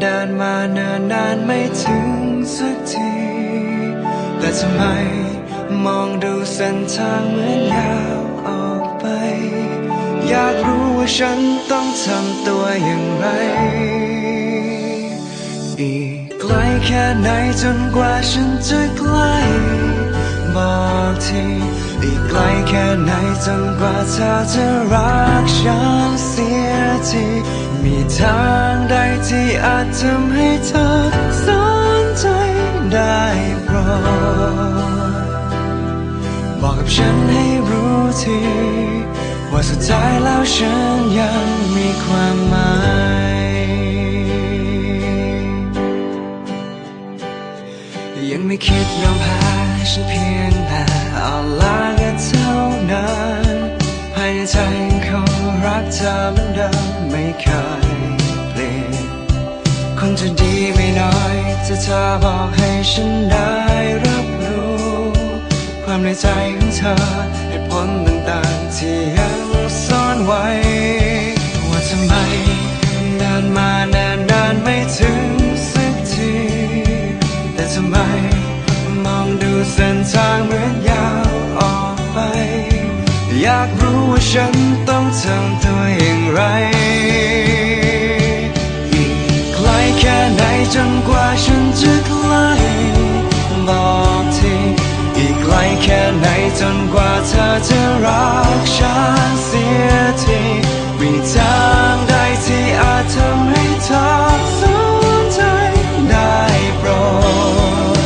เดินมาเนินนานไม่ถึงสักที แต่ทำไมมองดูเส้นทางเหมือนยาวออกไป อยากรู้ว่าฉันต้องทำตัวอย่างไร อีกไกลแค่ไหนจนกว่าฉันจะใกล้บอกทีอีกไกลแค่ไหนจนกว่าเธอจะรักฉันเสียทีมีทาง ที่อาจทำให้เธอสนใจได้โปรดบอกกับฉันให้รู้ที ว่าสุดท้ายแล้วฉันยังมีความหมาย งจะดีไม่น้อยถ้าเธอบอกให้ฉันได้รับรู้ ความในใจของเธอเหตุผลต่างๆที่ยังซ่อนไว้ ว่าทำไมนานมานานนานไม่ถึงสักที แต่ทำไมมองดูเส้นทางเหมือนยาวออกไป อยากรู้ว่าฉันต้องทำตัวอย่างไร จนกว่าฉันจะใกล้บอกทีอีกไกลแค่ไหนจนกว่าเธอจะรักฉันเสียทีมีทางใดที่อาจทำให้เธอสนใจได้โปรด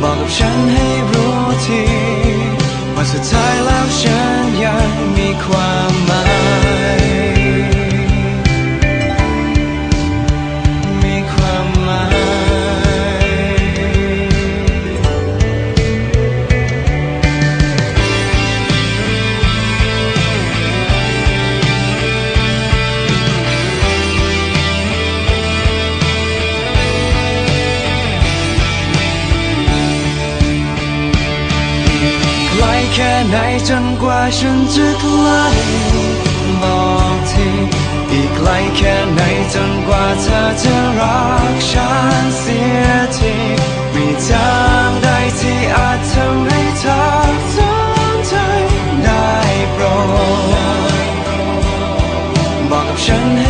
บอกกับฉันให้รู้ทีว่าสุดท้ายแล้วฉันยังมีความ แค่ไหนจนกว่าฉันจะไกลบอกทีอีกไกลแค่ไหนจนกว่าเธอจะรักฉันเสียทีมีทางใดที่อาจทำให้เธอสนใจได้โปรดบอกกับฉันให้